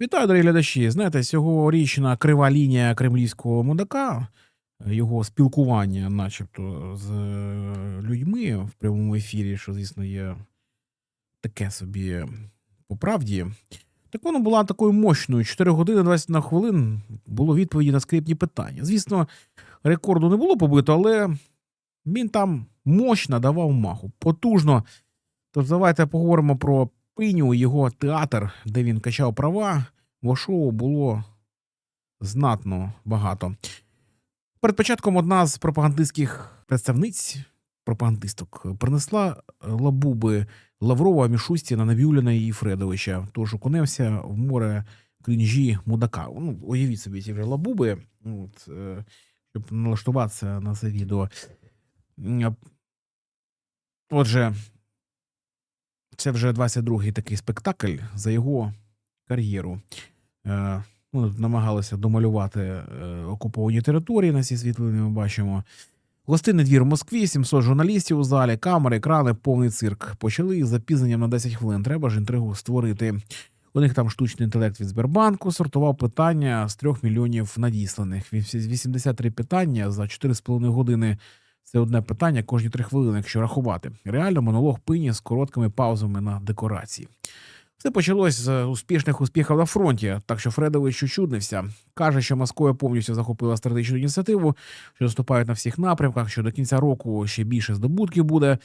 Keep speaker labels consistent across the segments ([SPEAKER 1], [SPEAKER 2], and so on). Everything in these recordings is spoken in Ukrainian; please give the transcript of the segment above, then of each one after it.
[SPEAKER 1] Вітаю, дорогі глядачі. Знаєте, сьогорічна крива лінія кремлівського мудака, його спілкування, начебто, з е, людьми в прямому ефірі, що, звісно, є таке собі по правді. Так воно була такою мощною. 4 години 21 хвилин було відповіді на скрипні питання. Звісно, рекорду не було побито, але він там мощно давав маху, потужно. Тож давайте поговоримо про Пиню, його театр, де він качав права, бо шоу було знатно багато. Перед початком одна з пропагандистських представниць, пропагандисток, принесла лабуби Лаврова, Мішустіна, Навюліна і Фредовича. Тож окуневся в море крінжі мудака. Ну, уявіть собі ці вже лабуби, от, е, щоб налаштуватися на це відео. Отже, це вже 22-й такий спектакль за його кар'єру. Е, ну, намагалися домалювати е, окуповані території на цій світлині. Ми бачимо. Гостинний двір в Москві, 700 журналістів у залі, камери, екрани, повний цирк. Почали з запізненням на 10 хвилин. Треба ж інтригу створити. У них там штучний інтелект від Сбербанку сортував питання з 3 мільйонів надісланих. Віс- 83 питання за 4,5 години. Це одне питання кожні 3 хвилини, якщо рахувати. Реально монолог пині з короткими паузами на декорації. Все почалось з успішних успіхів на фронті, так що Фредович очуднився. Каже, що Москва повністю захопила стратегічну ініціативу, що наступають на всіх напрямках, що до кінця року ще більше здобутків буде.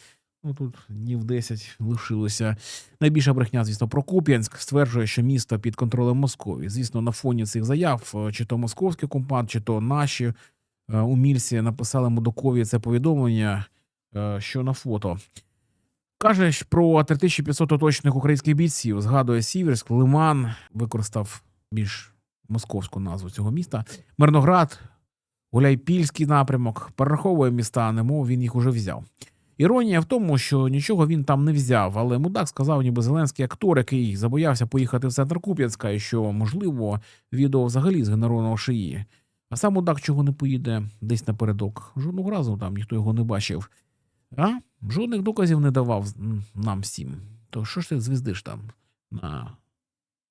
[SPEAKER 1] Ну тут днів 10 лишилося. Найбільша брехня, звісно, про Куп'янськ стверджує, що місто під контролем Московії. Звісно, на фоні цих заяв, е, чи то московський компант, чи то наші е, умільці написали Мудакові це повідомлення, е, що на фото. Каже про 3500 оточених українських бійців. Згадує Сіверськ, Лиман, використав більш московську назву цього міста. Мирноград, Гуляйпільський напрямок, перераховує міста, немов він їх уже взяв. Іронія в тому, що нічого він там не взяв, але мудак сказав, ніби зеленський актор, який забоявся поїхати в центр Куп'янська, і що, можливо, відео взагалі в шиї. А сам мудак чого не поїде десь напередок. Жодного разу там ніхто його не бачив. А? Жодних доказів не давав нам всім. То що ж ти звіздиш там на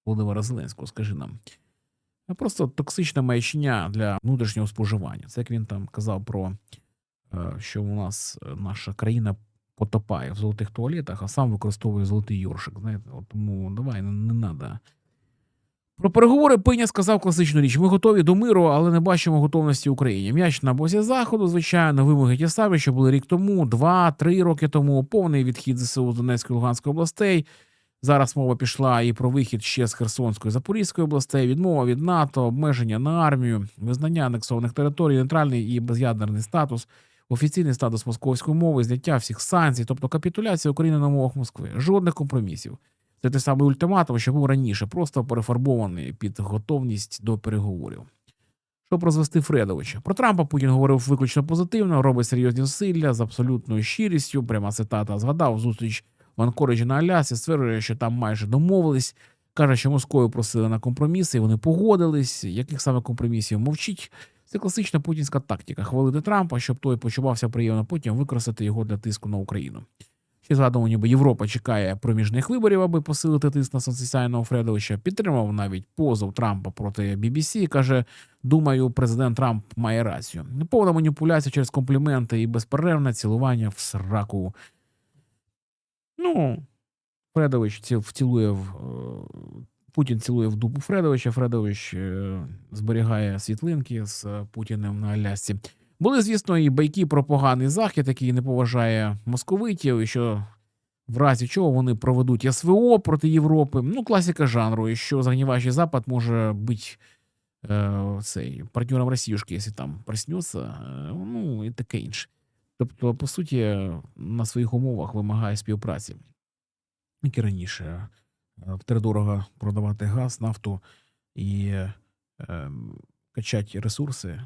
[SPEAKER 1] Володимира Зеленського, скажи нам. Просто токсична маячня для внутрішнього споживання. Це як він там казав про, е, що у нас е, наша країна потопає в золотих туалетах, а сам використовує золотий йоршик. Знаєте, от тому давай, не, не треба. Про переговори Пиня сказав класичну річ: ми готові до миру, але не бачимо готовності Україні. М'яч на бозі заходу, звичайно, вимоги ті самі, що були рік тому, два-три роки тому. Повний відхід ЗСУ з Донецької Луганської областей. Зараз мова пішла і про вихід ще з Херсонської Запорізької областей, відмова від НАТО, обмеження на армію, визнання анексованих територій, нейтральний і без'ядерний статус, офіційний статус московської мови, зняття всіх санкцій, тобто капітуляція України на мовах Москви. Жодних компромісів. Це той самий ультиматум, що був раніше, просто перефарбований під готовність до переговорів. Щоб розвести Фредовича. Про Трампа Путін говорив виключно позитивно, робить серйозні зусилля з абсолютною щирістю. Пряма цитата згадав зустріч в Анкориджі на Алясі, стверджує, що там майже домовились. Каже, що Москвою просили на компроміси, і вони погодились. Яких саме компромісів мовчить? Це класична путінська тактика хвалити Трампа, щоб той почувався приємно, потім використати його для тиску на Україну. Ще згадував, ніби Європа чекає проміжних виборів, аби посилити тиск на Сонцесяйного Фредовича. Підтримав навіть позов Трампа проти BBC. Каже: думаю, президент Трамп має рацію. Повна маніпуляція через компліменти і безперервне цілування в сраку. Ну, Фредович ці- вцілує в. е, Путін цілує в дупу Фредовича. Фредович е, зберігає світлинки з е, Путіним на Алясці. Були, звісно, і байки про поганий захід, який не поважає московитів, і що в разі чого вони проведуть СВО проти Європи. Ну, класика жанру, і що загніваючий Запад може бути е, цей партнером Росіюшки, якщо там проснеться, е, ну і таке інше. Тобто, по суті, на своїх умовах вимагає співпраці, як і раніше. Е, Втридорого продавати газ, нафту і е, качати ресурси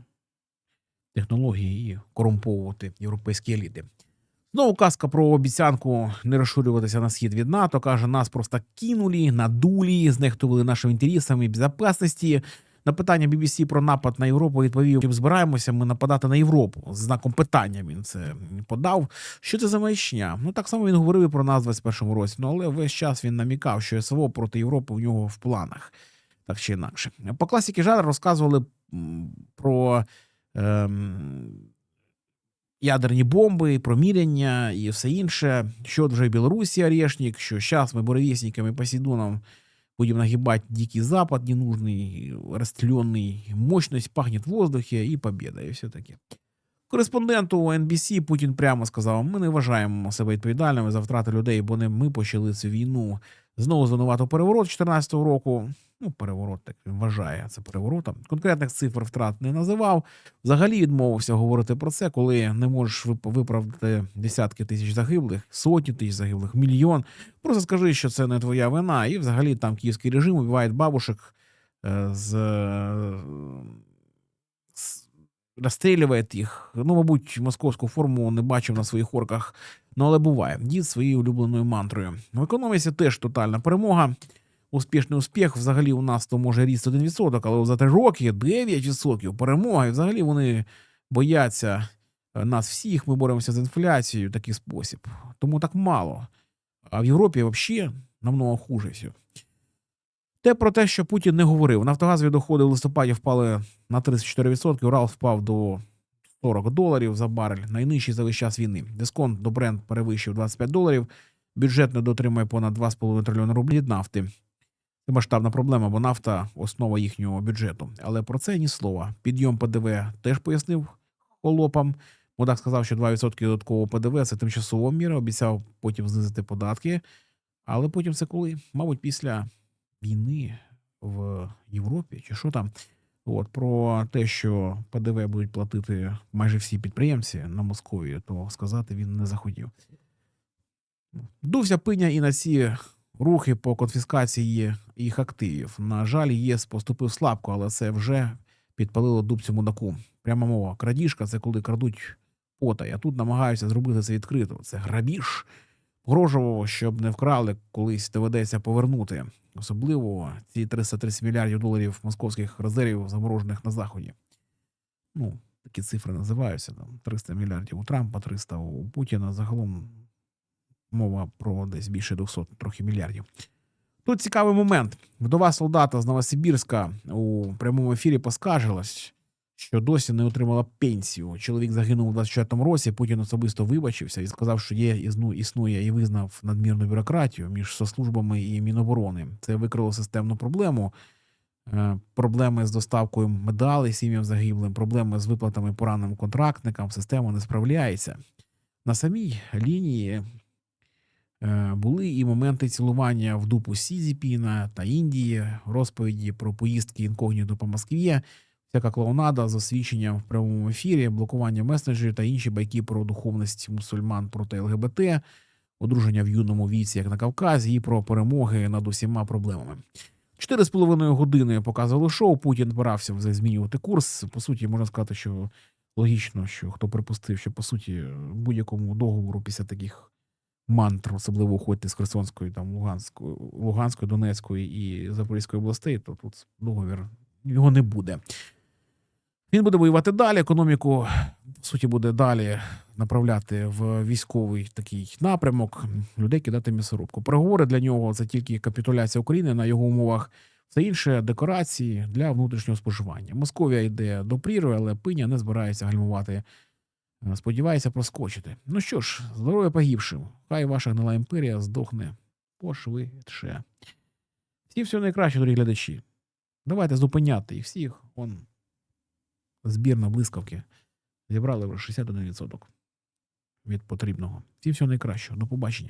[SPEAKER 1] технології і корумповувати європейські еліти. Знову казка про обіцянку не розширюватися на схід від НАТО. Каже, нас просто кинули, надулі, знехтували нашими інтересами і безпечності. На питання BBC про напад на Європу відповів, чим збираємося ми нападати на Європу. З знаком питання він це подав. Що це за маячня? Ну так само він говорив і про нас в 21-му році. Ну але весь час він намікав, що СВО проти Європи в нього в планах. Так чи інакше. По класіки жанру розказували про ядерні бомби, про міряння і все інше. Що вже Білорусі орешник, що зараз ми буревестниками Посейдоном будем нагибать Дикий Запад ненужный, растленный, мощность пахнет в воздухе і победа, і все таке. Кореспонденту NBC Путін прямо сказав: ми не вважаємо себе відповідальними за втрати людей, бо не ми почали цю війну. Знову звинуватив переворот 2014 року. Ну, переворот так він вважає це переворотом. Конкретних цифр втрат не називав. Взагалі відмовився говорити про це, коли не можеш виправдати десятки тисяч загиблих, сотні тисяч загиблих, мільйон. Просто скажи, що це не твоя вина, і взагалі там київський режим убиває бабушек е, з розстрілює їх. Ну, мабуть, московську форму не бачив на своїх орках, ну але буває. Дід своєю улюбленою мантрою. В економіці теж тотальна перемога. Успішний успіх. Взагалі у нас то може ріст 1%, але за три роки 9% перемога. І взагалі вони бояться е, нас всіх. Ми боремося з інфляцією в такий спосіб. Тому так мало. А в Європі взагалі намного хуже все. Те про те, що Путін не говорив. Нафтогазові доходи в листопаді впали на 34%, Урал впав до 40 доларів за барель, найнижчий за весь час війни. Дисконт до бренд перевищив 25 доларів. Бюджет не дотримує понад 2,5 трильйони рублів від нафти. Це масштабна проблема, бо нафта основа їхнього бюджету. Але про це ні слова. Підйом ПДВ теж пояснив холопам. Мудак сказав, що 2% додаткового ПДВ це тимчасова міра, обіцяв потім знизити податки. Але потім це коли? Мабуть, після війни в Європі чи що там. От про те, що ПДВ будуть платити майже всі підприємці на Московії, то сказати він не захотів. Дувся пиня і на ці рухи по конфіскації їх активів. На жаль, ЄС поступив слабко, але це вже підпалило дубцю мудаку. Пряма мова. Крадіжка це коли крадуть потай, а тут намагаються зробити це відкрито. Це грабіж. Погрожував, щоб не вкрали, колись доведеться повернути. Особливо ці 330 мільярдів доларів московських резервів, заморожених на заході. Ну, такі цифри називаються. Там 300 мільярдів у Трампа, 300 у Путіна. Загалом мова про десь більше 200 трохи мільярдів. Тут цікавий момент. Вдова солдата з Новосибірська у прямому ефірі поскаржилась, що досі не отримала пенсію. Чоловік загинув у 24-му році. Путін особисто вибачився і сказав, що є існує і визнав надмірну бюрократію між соцслужбами і Міноборони. Це викрило системну проблему. Е, Проблеми з доставкою медалей сім'ям загиблим, проблеми з виплатами пораненим контрактникам. Система не справляється. На самій лінії е, були і моменти цілування в дупу Сі Цзіпіна та Індії, розповіді про поїздки інкогніто по Москві, всяка клоунада з освіченням в прямому ефірі, блокування месенджерів та інші байки про духовність мусульман проти ЛГБТ, одруження в юному віці, як на Кавказі, і про перемоги над усіма проблемами. Чотири з половиною години показували шоу. Путін збирався змінювати курс. По суті, можна сказати, що логічно, що хто припустив, що по суті будь-якому договору після таких мантр, особливо уходьте з Херсонської, там Луганської, Луганської, Донецької і Запорізької областей, то тут договір його не буде. Він буде воювати далі. Економіку, по суті, буде далі направляти в військовий такий напрямок, людей кидати м'ясорубку. Переговори для нього це тільки капітуляція України на його умовах. Все інше декорації для внутрішнього споживання. Московія йде до прірви, але пиня не збирається гальмувати. Сподівається проскочити. Ну що ж, здоров'я погибшим. Хай ваша гнила імперія здохне пошвидше. Всі всього найкраще, дорогі глядачі. Давайте зупиняти їх всіх. Он збір на блискавки. Зібрали вже 61% від потрібного. Всім всього найкращого. До побачення.